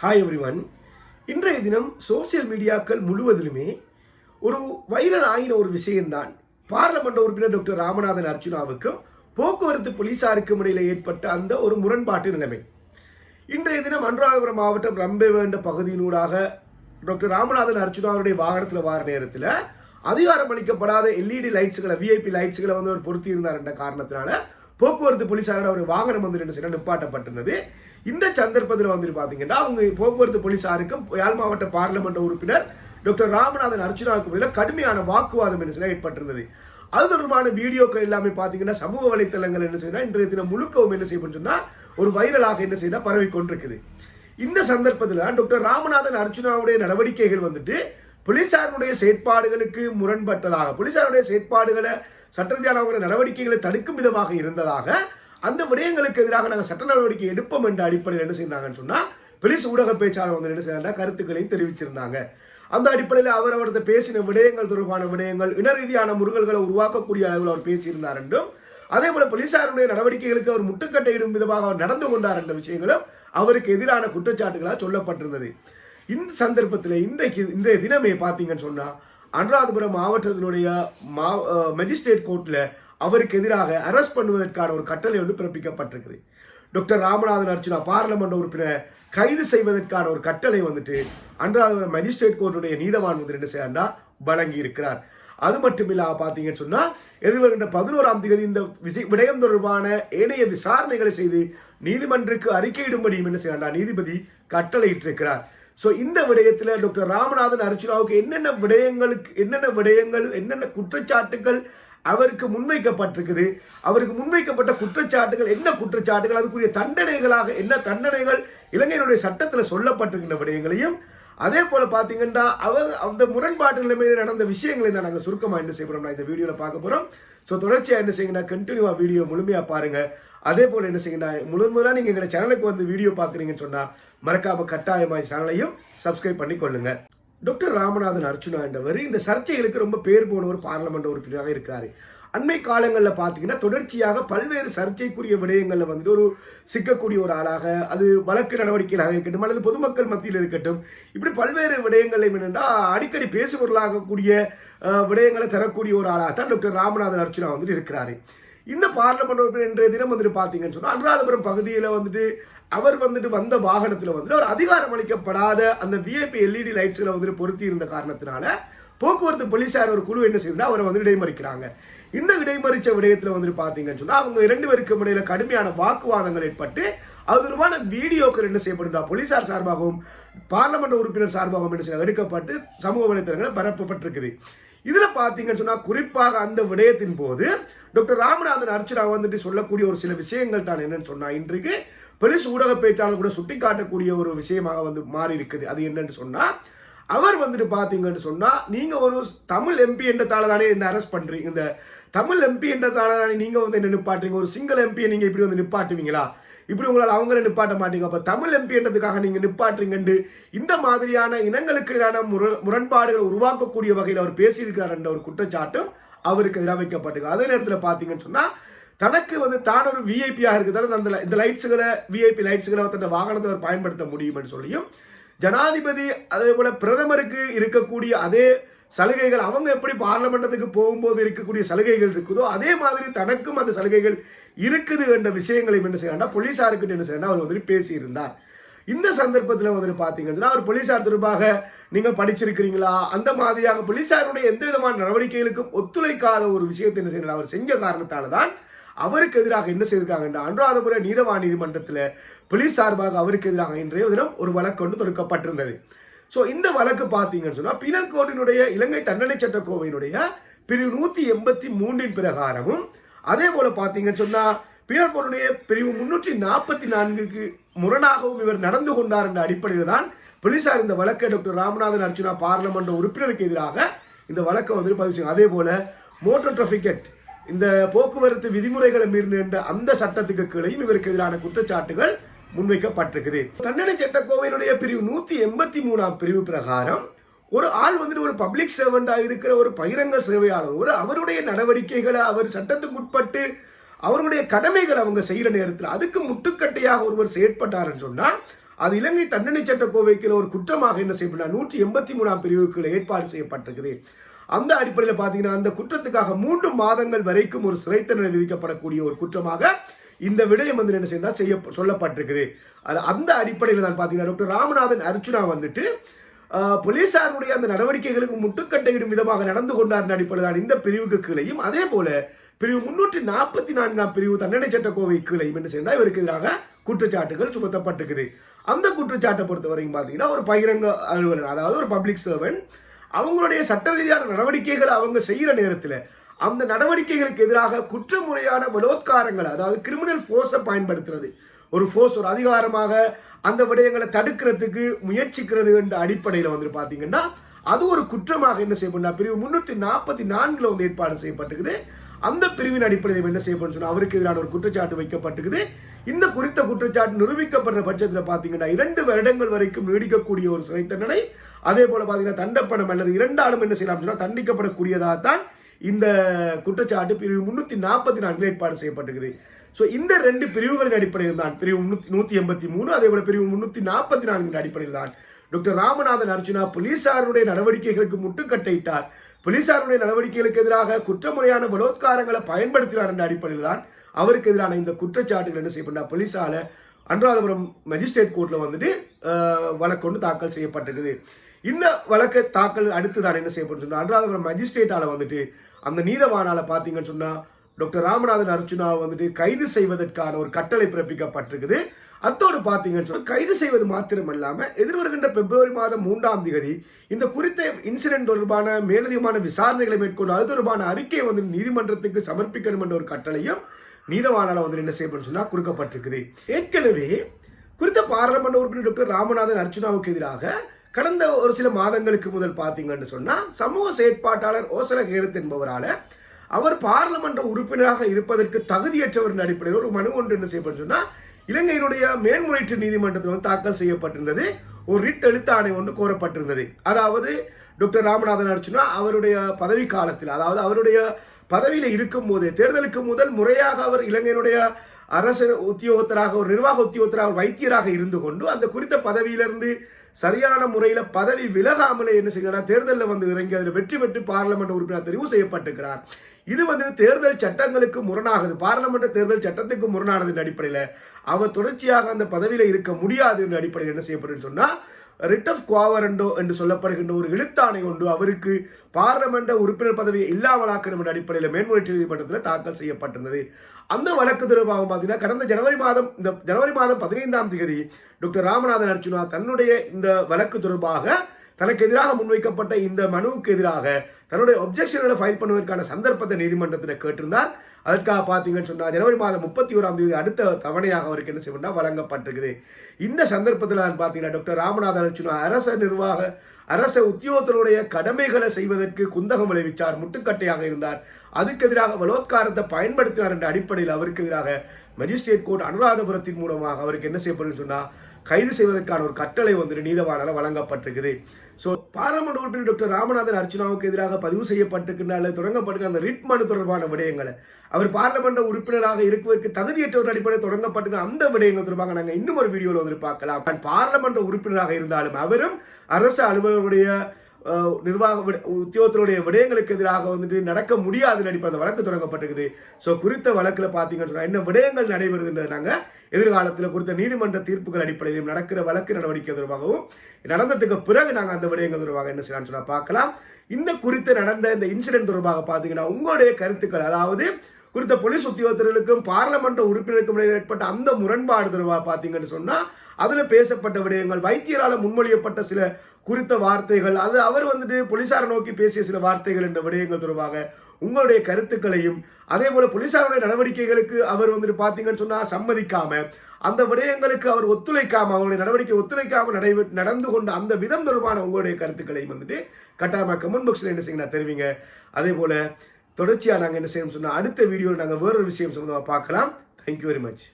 Hi everyone இன்றைய தினம் social மீடியாக்கள் முழுவதிலுமே ஒரு வைரல் ஆகின ஒரு விஷயம்தான். பார்லமெண்ட் உறுப்பினர் டாக்டர் ராமநாதன் அர்ஜுனாவுக்கும் போக்குவரத்து போலீசாருக்கும் இடையில ஏற்பட்ட அந்த ஒரு முரண்பாட்டு நிலைமை. இன்றைய தினம் அனுராதபுரம் மாவட்டம் ரம்பேவேண்ட பகுதியினூடாக டாக்டர் ராமநாதன் அர்ச்சுனாவுடைய வாகனத்தில் வார நேரத்தில் அதிகாரம் அளிக்கப்படாத எல்இடி லைட்ஸுகளை விஐபி லைட்ஸுகளை வந்து அவர் பொருத்தி இருந்தார் என்ற காரணத்தினால போக்குவரத்து போலீசாரோட ஒரு வாகனம் வந்து என்ன செய்யணும் நிப்பாட்டப்பட்டிருந்தது. இந்த சந்தர்ப்பத்தில் வந்து பாத்தீங்கன்னா அவங்க போக்குவரத்து போலீசாருக்கும் யாழ் மாவட்ட பார்லமெண்ட் உறுப்பினர் டாக்டர் ராமநாதன் அர்ச்சனாவுக்கு இடையில கடுமையான வாக்குவாதம் என்ன செய்ய ஏற்பட்டிருந்தது. அது தொடர்பான வீடியோக்கள் எல்லாமே பாத்தீங்கன்னா சமூக வலைத்தளங்கள் என்ன செய்யணும் இன்றைய தினம் முழுக்கவும் என்ன செய்யும் சொன்னா ஒரு வைரலாக என்ன செய்தா பரவி கொண்டிருக்குது. இந்த சந்தர்ப்பத்தில் டாக்டர் ராமநாதன் அர்ச்சுனாவுடைய நடவடிக்கைகள் வந்துட்டு போலீசாருடைய செயற்பாடுகளுக்கு முரண்பட்டதாக போலீசாருடைய செயற்பாடுகளை சட்டரீதியான நடவடிக்கைகளை தடுக்கும் விதமாக இருந்ததாக அந்த விடயங்களுக்கு எதிராக நாங்கள் சட்ட நடவடிக்கை எடுப்போம் என்ற அடிப்படையில் என்ன செய்தாங்கன்னு சொன்னால் போலீஸ் ஊடக பேச்சாளர் வந்து என்ன செய்யறாங்க கருத்துக்களையும் தெரிவிச்சிருந்தாங்க. அந்த அடிப்படையில் அவர் அவரது பேசின விடயங்கள் தொடர்பான விடயங்கள் இன ரீதியான முருகல்களை உருவாக்கக்கூடிய அளவில் அவர் பேசியிருந்தார் என்றும் அதே போல போலீசாருடைய நடவடிக்கைகளுக்கு அவர் முட்டுக்கட்டையிடும் விதமாக அவர் நடந்து கொண்டார் என்ற விஷயங்களும் அவருக்கு எதிரான குற்றச்சாட்டுகளாக சொல்லப்பட்டிருந்தது. இந்த சந்தர்ப்பத்தில் இன்றைக்கு இன்றைய தினமே பார்த்தீங்கன்னு சொன்னால் அனுராதபுரம் மாவட்டத்தினுடைய மெஜிஸ்ட்ரேட் கோர்ட்டில் அவருக்கு எதிராக அரெஸ்ட் பண்ணுவதற்கான ஒரு கட்டளை வந்து பிறப்பிக்கப்பட்டிருக்குது. டாக்டர் ராமநாதன் அர்ச்சுனா பார்லமெண்ட் உறுப்பினர் கைது செய்வதற்கான ஒரு கட்டளை வந்துட்டு அன்றாதபுரம் மெஜிஸ்ட்ரேட் கோர்ட்டுடைய நீதவான் வந்து என்ன செய்யறா வழங்கி இருக்கிறார் அது மட்டும் இல்லாம பாத்தீங்கன்னு சொன்னா எதிர்வருகின்ற பதினோராம் தேதி இந்த விடயம் தொடர்பான ஏனைய விசாரணைகளை செய்து நீதிமன்றக்கு அறிக்கையிடும்படியும் என்ன செய்யறா நீதிபதி கட்டளையிட்டிருக்கிறார். ஸோ இந்த விடயத்தில் டாக்டர் ராமநாதன் அர்ச்சுனாவுக்கு என்னென்ன விடயங்களுக்கு என்னென்ன விடயங்கள் என்னென்ன குற்றச்சாட்டுகள் அவருக்கு முன்வைக்கப்பட்டிருக்குது? அவருக்கு முன்வைக்கப்பட்ட குற்றச்சாட்டுகள் என்ன குற்றச்சாட்டுகள்? அதுக்குரிய தண்டனைகளாக என்ன தண்டனைகள்? இலங்கையினுடைய சட்டத்தில் சொல்லப்பட்டிருக்கின்ற விடயங்களையும் அதே போல பாத்தீங்கன்னா அவர் அந்த முரண்பாட்டு நிலைமையில் நடந்த விஷயங்களை தான் நாங்கள் சுருக்கமாக என்ன செய்ய இந்த வீடியோவில் பார்க்க போறோம். ஸோ தொடர்ச்சியாக என்ன செய்யுங்கன்னா கண்டினியூவா வீடியோ முழுமையா பாருங்க. அதே போல என்ன செய்யுங்கன்னா முழு முதலாக நீங்க எங்க சேனலுக்கு வந்து வீடியோ பாக்குறீங்கன்னு சொன்னா மறக்காம கட்டாயமாய் சேனலையும் சப்ஸ்கிரைப் பண்ணி கொள்ளுங்க டாக்டர் ராமநாதன் அர்ச்சுனா என்றவர் இந்த சர்ச்சைகளுக்கு ரொம்ப பேர் போன ஒரு பார்லமெண்ட் உறுப்பினராக இருக்கிறாரு. அண்மை காலங்களில் பார்த்தீங்கன்னா தொடர்ச்சியாக பல்வேறு சர்ச்சைக்குரிய விடயங்களில் வந்துட்டு ஒரு சிக்கக்கூடிய ஒரு ஆளாக அது வழக்கு நடவடிக்கைகளாக இருக்கட்டும் அல்லது பொதுமக்கள் மத்தியில் இருக்கட்டும் இப்படி பல்வேறு விடயங்களை என்னென்னா அடிக்கடி பேசுபொருளாகக்கூடிய விடயங்களை தரக்கூடிய ஒரு ஆளாக தான் டாக்டர் ராமநாதன் அர்ச்சுனா வந்துட்டு இருக்கிறாரு. இந்த பார்லமெண்ட் உறுப்பினர் இன்றைய தினம் வந்துட்டு பார்த்தீங்கன்னு சொன்னால் அனுராதபுரம் பகுதியில் வந்துட்டு அவர் வந்துட்டு வந்த வாகனத்தில் வந்துட்டு ஒரு அதிகாரம் அளிக்கப்படாத அந்த விஐபி எல்இடி லைட்ஸ்களை வந்துட்டு பொருத்தி இருந்த காரணத்தினால போக்குவரத்து போலீசார் ஒரு குழு என்ன செய்யுதுன்னா அவரை வந்து இடைமறிக்கிறாங்க. இந்த இடைமறிச்ச விடயத்துல வந்துட்டு பாத்தீங்கன்னு சொன்னா அவங்க இரண்டு பேருக்கு இடையில கடுமையான வாக்குவாதங்கள் ஏற்பட்டு அது தொடர்பான வீடியோக்கள் என்ன செய்யப்படுதா போலீசார் சார்பாகவும் பார்லமெண்ட் உறுப்பினர் சார்பாகவும் என்ன செய்ய எடுக்கப்பட்டு சமூக வலைத்தளங்களில் பரப்பப்பட்டிருக்குது. இதுல பாத்தீங்கன்னு சொன்னா குறிப்பாக அந்த விடயத்தின் போது டாக்டர் ராமநாதன் அர்ச்சனா வந்துட்டு சொல்லக்கூடிய ஒரு சில விஷயங்கள் தான் என்னன்னு சொன்னா இன்றைக்கு பெருசு ஊடக பேச்சாளர் கூட சுட்டிக்காட்டக்கூடிய ஒரு விஷயமாக வந்து மாறி இருக்குது. அது என்னன்னு சொன்னா அவர் வந்துட்டு பாத்தீங்கன்னு சொன்னா நீங்க ஒரு தமிழ் எம்பி என்ற தானே என்ன அரெஸ்ட் பண்றீங்க இந்த தமிழ் எம்பி என்ற தானே நீங்க வந்து என்ன நிப்பாட்டுறீங்க? ஒரு சிங்கிள் எம்பியை நீங்க இப்படி வந்து நிப்பாட்டுவீங்களா? இப்படி உங்களால் அவங்கள நிப்பாட்ட மாட்டீங்க. அப்போ தமிழ் எம்பி நீங்கள் நீங்க நிப்பாட்டுறீங்கன்னு இந்த மாதிரியான இனங்களுக்கு எதிரான முர- முரண்பாடுகளை உருவாக்கக்கூடிய வகையில் அவர் பேசியிருக்கிறார் என்ற ஒரு குற்றச்சாட்டும் அவருக்கு எதிராக வைக்கப்பட்டிருக்கு. அதே நேரத்தில் பார்த்தீங்கன்னு சொன்னால் தனக்கு வந்து தான் ஒரு விஐபியாக இருக்கிறதால அந்த இந்த லைட்ஸுகளை விஐபி லைட்ஸுகளை தன் வாகனத்தை அவர் பயன்படுத்த முடியும்னு சொல்லியும் ஜனாதிபதி அதே போல பிரதமருக்கு இருக்கக்கூடிய அதே சலுகைகள் அவங்க எப்படி பார்லமெண்டத்துக்கு போகும்போது இருக்கக்கூடிய சலுகைகள் இருக்குதோ அதே மாதிரி தனக்கும் அந்த சலுகைகள் இருக்குது என்ற விஷயங்களை என்ன செய்யணும் போலீசாருக்கிட்ட என்ன செய்யணும் அவர் வந்துட்டு பேசியிருந்தார். இந்த சந்தர்ப்பத்தில் வந்துட்டு பார்த்தீங்கன்னா அவர் போலீசார் தொடர்பாக நீங்கள் படிச்சிருக்கிறீங்களா? அந்த மாதிரியாக போலீசாருடைய எந்த விதமான நடவடிக்கைகளுக்கும் ஒத்துழைக்காத ஒரு விஷயத்தை என்ன செய்யணும் அவர் செஞ்ச காரணத்தால தான் அவருக்கு எதிராக என்ன செய்திருக்காங்க அனுராதபுர நீதவான் நீதிமன்றத்தில் போலீஸ் சார்பாக அவருக்கு எதிராக இன்றைய தினம் ஒரு வழக்கு ஒன்று தொடுக்கப்பட்டிருந்தது. ஸோ இந்த வழக்கு பார்த்தீங்கன்னு சொன்னா பீனல் கோட்டினுடைய இலங்கை தண்டனை சட்ட கோவையினுடைய பிரிவு நூத்தி எண்பத்தி மூன்றின் பிரகாரமும் அதே போல பார்த்தீங்கன்னு சொன்னா பீனல் பிரிவு முன்னூற்றி நாற்பத்தி நான்குக்கு முரணாகவும் இவர் நடந்து கொண்டார் என்ற அடிப்படையில் தான் போலீசார் இந்த வழக்கை டாக்டர் ராமநாதன் அர்ச்சுனா பாராளுமன்ற உறுப்பினருக்கு எதிராக இந்த வழக்கை வந்து பதிவு செய்யும் அதே போல மோட்டார் டிராபிக் இந்த போக்குவரத்து விதிமுறைகளை மீறின அந்த சட்டத்துக்கு கீழையும் இவருக்கு எதிரான குற்றச்சாட்டுகள் முன்வைக்கப்பட்டிருக்குது. தண்டனை சட்டக்கோவையினுடைய பிரிவு நூத்தி எண்பத்தி மூணாம் பிரிவு பிரகாரம் ஒரு ஆள் வந்துட்டு ஒரு பப்ளிக் சர்வெண்டாக இருக்கிற ஒரு பகிரங்க சேவையாளர் ஒரு அவருடைய நடவடிக்கைகளை அவர் சட்டத்துக்கு உட்பட்டு அவருடைய கடமைகளை அவங்க செய்கிற நேரத்தில் அதுக்கு முட்டுக்கட்டையாக ஒருவர் செயற்பட்டாருன்னு சொன்னால் அது இலங்கை தண்டனை சட்ட கோவைக்கில் ஒரு குற்றமாக என்ன செய்யப்பட்டார் நூற்றி எண்பத்தி மூணாம் பிரிவுக்கு ஏற்பாடு செய்யப்பட்டிருக்குது. அந்த அடிப்படையில் பார்த்தீங்கன்னா அந்த குற்றத்துக்காக மூன்று மாதங்கள் வரைக்கும் ஒரு சிறை தண்டனை விதிக்கப்படக்கூடிய ஒரு குற்றமாக இந்த விடயம் வந்து என்ன செய்தால் செய்ய சொல்லப்பட்டிருக்குது. அது அந்த அடிப்படையில் தான் பார்த்தீங்கன்னா டாக்டர் ராமநாதன் அர்ச்சுனா வந்துட்டு போலீசாருடைய அந்த நடவடிக்கைகளுக்கு முட்டுக்கட்டையிடும் விதமாக நடந்து கொண்டார் அடிப்படையில் தான் இந்த பிரிவுக்கு கீழையும் அதே போல பிரிவு முன்னூற்றி நாற்பத்தி நான்காம் பிரிவு தண்டனை சட்ட கோவை கீழையும் என்று சேர்ந்தால் இவருக்கு எதிராக குற்றச்சாட்டுகள் சுமத்தப்பட்டிருக்குது. அந்த குற்றச்சாட்டை பொறுத்த வரைக்கும் பார்த்தீங்கன்னா ஒரு பகிரங்க அலுவலர் அதாவது ஒரு பப்ளிக் சர்வன்ட் அவங்களுடைய சட்ட ரீதியான நடவடிக்கைகளை அவங்க செய்கிற நேரத்தில் அந்த நடவடிக்கைகளுக்கு எதிராக குற்றமுறையான பலோத்காரங்களை அதாவது கிரிமினல் ஃபோர்ஸை பயன்படுத்துறது. ஒரு ஃபோர்ஸ் ஒரு அதிகாரமாக அந்த விடயங்களை தடுக்கிறதுக்கு முயற்சிக்கிறது என்ற அடிப்படையில் வந்து பார்த்தீங்கன்னா அது ஒரு குற்றமாக என்ன செய்யப்படும் பிரிவு முன்னூத்தி நாற்பத்தி நான்கில் வந்து ஏற்பாடு செய்யப்பட்டிருக்குது. அந்த பிரிவின் அடிப்படையில் என்ன செய்யப்படும் சொன்னால் அவருக்கு எதிரான ஒரு குற்றச்சாட்டு வைக்கப்பட்டிருக்குது. இந்த குறித்த குற்றச்சாட்டு நிரூபிக்கப்படுற பட்சத்தில் பார்த்தீங்கன்னா இரண்டு வருடங்கள் வரைக்கும் நீடிக்கக்கூடிய ஒரு சிறை தண்டனை அதே போல பார்த்தீங்கன்னா தண்டப்பணம் அல்லது இரண்டாலும் என்ன செய்யலாம் சொன்னால் தண்டிக்கப்படக்கூடியதாக தான் இந்த குற்றச்சாட்டு பிரிவு முன்னூத்தி நாற்பத்தி நான்கு ஏற்பாடு செய்யப்பட்டிருக்குது. ஸோ இந்த ரெண்டு பிரிவுகளின் அடிப்படையில் தான் பிரிவு முன்னூத்தி நூத்தி எண்பத்தி மூணு அதே போல பிரிவு முன்னூத்தி நாற்பத்தி நான்கின் அடிப்படையில் தான் டாக்டர் ராமநாதன் அர்ஜுனா போலீசாருடைய நடவடிக்கைகளுக்கு முட்டுக்கட்டையிட்டார். போலீசாருடைய நடவடிக்கைகளுக்கு எதிராக குற்றமுறையான பலோத்காரங்களை பயன்படுத்தினார் என்ற அடிப்படையில் தான் அவருக்கு எதிரான இந்த குற்றச்சாட்டுகள் என்ன செய்யப்பட்ட போலீசால அனுராதபுரம் மெஜிஸ்ட்ரேட் கோர்ட்ல வந்துட்டு வழக்கொண்டு வழக்கு ஒன்று தாக்கல் செய்யப்பட்டிருக்குது. இந்த வழக்கு தாக்கல் அடுத்து தான் என்ன செய்யப்பட்டு சொன்னா அனுராதபுரம் மெஜிஸ்ட்ரேட்டால வந்துட்டு அந்த நீதவானால பாத்தீங்கன்னு சொன்னா டாக்டர் ராமநாதன் அர்ஜுனாவை வந்துட்டு கைது செய்வதற்கான ஒரு கட்டளை பிறப்பிக்கப்பட்டிருக்குது. அத்தோடு பார்த்தீங்கன்னு சொன்னால் கைது செய்வது மாத்திரமல்லாமல் எதிர்வருகின்ற பிப்ரவரி மாதம் மூன்றாம் தேதி இந்த குறித்த இன்சிடென்ட் தொடர்பான மேலதிகமான விசாரணைகளை மேற்கொண்டு அது தொடர்பான அறிக்கையை வந்து நீதிமன்றத்துக்கு சமர்ப்பிக்கணும் என்ற ஒரு கட்டளையும் நீதவானால வந்து என்ன செய்யப்படும் சொன்னா கொடுக்கப்பட்டிருக்குது. ஏற்கனவே குறித்த பாராளுமன்ற உறுப்பினர் டாக்டர் ராமநாதன் அர்ச்சுனாவுக்கு எதிராக கடந்த ஒரு சில மாதங்களுக்கு முதல் பார்த்தீங்கன்னு சொன்னா சமூக செயற்பாட்டாளர் ஓசல கேரத் என்பவரால் அவர் பாராளுமன்ற உறுப்பினராக இருப்பதற்கு தகுதியற்றவர் அடிப்படையில் ஒரு மனு ஒன்று என்ன செய்யப்பட்டு சொன்னால் இலங்கையினுடைய மேன்முறையீட்டு நீதிமன்றத்தில் வந்து தாக்கல் செய்யப்பட்டிருந்தது. ஒரு ரிட் எழுத்து ஆணை ஒன்று கோரப்பட்டிருந்தது. அதாவது டாக்டர் ராமநாதன் அர்ச்சுனா அவருடைய பதவி காலத்தில் அதாவது அவருடைய பதவியில் இருக்கும் போதே தேர்தலுக்கு முதல் முறையாக அவர் இலங்கையினுடைய அரசு உத்தியோகத்தராக ஒரு நிர்வாக உத்தியோகத்தராக வைத்தியராக இருந்து கொண்டு அந்த குறித்த பதவியிலிருந்து சரியான முறையில் பதவி விலகாமலே என்ன செய்யணும் தேர்தலில் வந்து இறங்கி அதில் வெற்றி பெற்று பார்லமெண்ட் உறுப்பினர் தெரிவு செய்யப்பட்டிருக்கிறார். இது வந்து தேர்தல் சட்டங்களுக்கு முரணாகுது. பாராளுமன்ற தேர்தல் சட்டத்துக்கு முரணானது அடிப்படையில். அவர் தொடர்ச்சியாக அந்த பதவியில் இருக்க முடியாது என்ற அடிப்படையில் என்ன செய்யப்படுன்னு சொன்னால் ரிட் ஆஃப் குவாவரண்டோ என்று சொல்லப்படுகின்ற ஒரு எழுத்தாணை கொண்டு அவருக்கு பாராளுமன்ற உறுப்பினர் பதவியை இல்லாமலாக்கணும் என்ற அடிப்படையில் மேன்முறையீட்டு நீதிமன்றத்தில் தாக்கல் செய்யப்பட்டிருந்தது. அந்த வழக்கு தொடர்பாக பார்த்தீங்கன்னா கடந்த ஜனவரி மாதம் இந்த ஜனவரி மாதம் பதினைந்தாம் தேதி டாக்டர் ராமநாதன் அர்ச்சுனா தன்னுடைய இந்த வழக்கு தொடர்பாக தனக்கு எதிராக முன்வைக்கப்பட்ட இந்த மனுவுக்கு எதிராக தன்னுடைய ஒப்ஜெக்ஷன்களை ஃபைல் பண்ணுவதற்கான சந்தர்ப்பத்தை நீதிமன்றத்தில் கேட்டிருந்தார். அதற்காக பார்த்தீங்கன்னு சொன்னால் ஜனவரி மாதம் முப்பத்தி ஓராம் தேதி அடுத்த தவணையாக அவருக்கு என்ன செய்யணும்னா வழங்கப்பட்டிருக்குது. இந்த சந்தர்ப்பத்தில் பார்த்தீங்கன்னா டாக்டர் ராமநாதன் சொன்னார் அரச நிர்வாக அரச உத்தியோகத்தினுடைய கடமைகளை செய்வதற்கு குந்தகம் விளைவிச்சார் முட்டுக்கட்டையாக இருந்தார். அதுக்கு எதிராக பலோத்காரத்தை பயன்படுத்தினார் என்ற அடிப்படையில் அவருக்கு எதிராக மஜிஸ்ட்ரேட் கோர்ட் அனுராதபுரத்தின் மூலமாக அவருக்கு என்ன செய்யப்படும் சொன்னால் கைது செய்வதற்கான ஒரு கட்டளை வந்துட்டு நீதவானால வழங்கப்பட்டிருக்குது. ஸோ பாராளுமன்ற உறுப்பினர் டாக்டர் ராமநாதன் அர்ச்சனாவுக்கு எதிராக பதிவு செய்யப்பட்டிருக்கின்ற அல்லது தொடங்கப்பட்டிருக்கிற அந்த ரிட் மனு தொடர்பான விடயங்களை. அவர் பாராளுமன்ற உறுப்பினராக இருக்குவதற்கு தகுதியற்றவர் அடிப்படையில் தொடங்கப்பட்டிருக்கிற அந்த விடயங்கள் தொடர்பாக நாங்கள் இன்னும் ஒரு வீடியோவில் வந்து பார்க்கலாம். நான் பாராளுமன்ற உறுப்பினராக இருந்தாலும் அவரும் அரசு அலுவலருடைய நிர்வாக விட- உத்தியோகத்தினுடைய விடயங்களுக்கு எதிராக வந்துட்டு நடக்க முடியாதுன்னு அடிப்படையில் அந்த வழக்கு தொடங்கப்பட்டிருக்குது. ஸோ குறித்த வழக்கில் பார்த்தீங்கன்னு என்ன விடயங்கள் நடைபெறுகின்றது நாங்கள் எதிர்காலத்தில் குறித்த நீதிமன்ற தீர்ப்புகள் அடிப்படையிலும் நடக்கிற வழக்கு நடவடிக்கை தொடர்பாகவும் நடந்ததுக்கு பிறகு நாங்கள் அந்த விடயங்கள் தொடர்பாக என்ன செய்யலாம்னு சொன்னால் பார்க்கலாம். இந்த குறித்து நடந்த இந்த இன்சிடென்ட் தொடர்பாக பார்த்தீங்கன்னா உங்களுடைய கருத்துக்கள் அதாவது குறித்த போலீஸ் உத்தியோகத்தர்களுக்கும் பாராளுமன்ற உறுப்பினருக்கும் இடையில் ஏற்பட்ட அந்த முரண்பாடு தொடர்பாக பார்த்தீங்கன்னு சொன்னா அதுல பேசப்பட்ட விடயங்கள் வைத்தியரால முன்மொழியப்பட்ட சில குறித்த வார்த்தைகள் அது அவர் வந்துட்டு போலீசாரை நோக்கி பேசிய சில வார்த்தைகள் என்ற விடயங்கள் தொடர்பாக உங்களுடைய கருத்துக்களையும் அதே போல போலீசாருடைய நடவடிக்கைகளுக்கு அவர் வந்துட்டு பாத்தீங்கன்னு சொன்னா சம்மதிக்காம அந்த விடயங்களுக்கு அவர் ஒத்துழைக்காம அவருடைய நடவடிக்கை ஒத்துழைக்காம நடை- நடந்து கொண்ட அந்த விதம் தொடர்பான உங்களுடைய கருத்துக்களையும் வந்துட்டு கட்டாயமா கமெண்ட் பாக்ஸ்ல என்ன செய்யுங்க தெரிவிங்க. அதே போல தொடர்ச்சியா நாங்க என்ன செய்யணும் சொன்னா அடுத்த வீடியோ நாங்க வேறொரு விஷயம் சம்பந்தமா பார்க்கலாம். Thank you very much